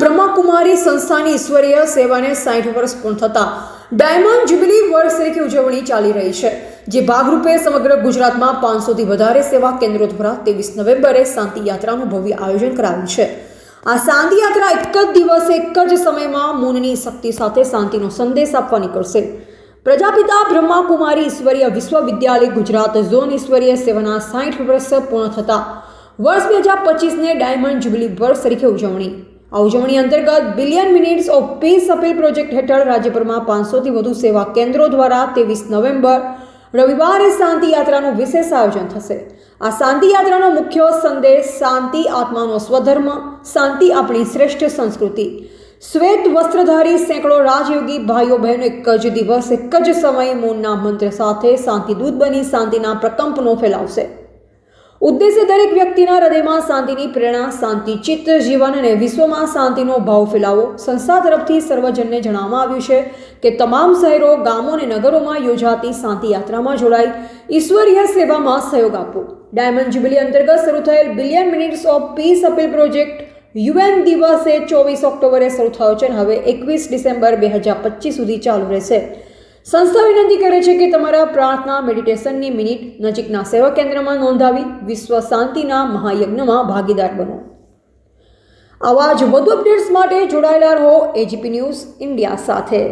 બ્રહ્માકુમારી સંસ્થાની ઈશ્વરીય સેવાને સાઠ વર્ષ પૂર્ણ થતા ડાયમંડ જ્યુબિલી વર્ષ તરીકે ઉજવણી ચાલી રહી છે, જે ભાગરૂપે સમગ્ર ગુજરાતમાં પાંચસોથી વધારે સેવા કેન્દ્રો દ્વારા ત્રેવીસ નવેમ્બરે શાંતિ યાત્રાનું ભવ્ય આયોજન કરાયું છે. આ શાંતિ યાત્રા એક જ દિવસે, એક જ સમયમાં મૂનની શક્તિ સાથે શાંતિનો સંદેશ આપવા નીકળશે. પ્રજાપિતા બ્રહ્માકુમારી ઈશ્વરીય વિશ્વવિદ્યાલય ગુજરાત ઝોન ઈશ્વરીય સેવાના સાઠ વર્ષ પૂર્ણ થતા વર્ષ બે હજાર પચીસને ડાયમંડ જ્યુબિલી વર્ષ તરીકે ઉજવણી. આ ઉજવણી અંતર્ગત billion minutes of peace appeal project હેઠળ રાજ્યભરમાં પાંચસોથી વધુ સેવા કેન્દ્રો દ્વારા ત્રેવીસ નવેમ્બર, રવિવારે શાંતિ યાત્રાનું વિશેષ આયોજન થશે. આ શાંતિ યાત્રાનો મુખ્ય સંદેશ શાંતિ આત્માનો સ્વધર્મ, શાંતિ આપણી શ્રેષ્ઠ સંસ્કૃતિ. શ્વેત વસ્ત્રધારી સેંકડો રાજયોગી ભાઈઓ બહેનો એક જ દિવસ, એક જ સમય મૌનના મંત્ર સાથે શાંતિદૂત બની શાંતિના પ્રકંપનો ફેલાવશે. ઉદ્દેશ્ય દરેક વ્યક્તિના હૃદયમાં શાંતિની પ્રેરણા, શાંતિ ચિત્ત, જીવન અને વિશ્વમાં શાંતિનો ભાવ ફેલાવો. સંસ્થા તરફથી સર્વજનને જણાવવામાં આવ્યું છે કે તમામ શહેરો, ગામો અને નગરોમાં યોજાતી શાંતિ યાત્રામાં જોડાઈ ઈશ્વરીય સેવામાં સહયોગ આપવો ડાયમંડ જ્યુબિલી અંતર્ગત શરૂ થયેલ billion minutes of peace appeal project UN દિવસે ચોવીસ ઓક્ટોબરે શરૂ થયો છે અને હવે એકવીસ ડિસેમ્બર બે હજાર પચીસ સુધી ચાલુ રહેશે. સંસ્થા વિનંતી કરે છે કે તમારા પ્રાર્થના મેડિટેશનની મિનિટ નજીકના સેવા કેન્દ્રમાં નોંધાવી વિશ્વ શાંતિના મહાયજ્ઞમાં ભાગીદાર બનો. આવા જ વધુ અપડેટ્સ માટે જોડાયેલા રહો એજીપી ન્યૂઝ ઇન્ડિયા સાથે.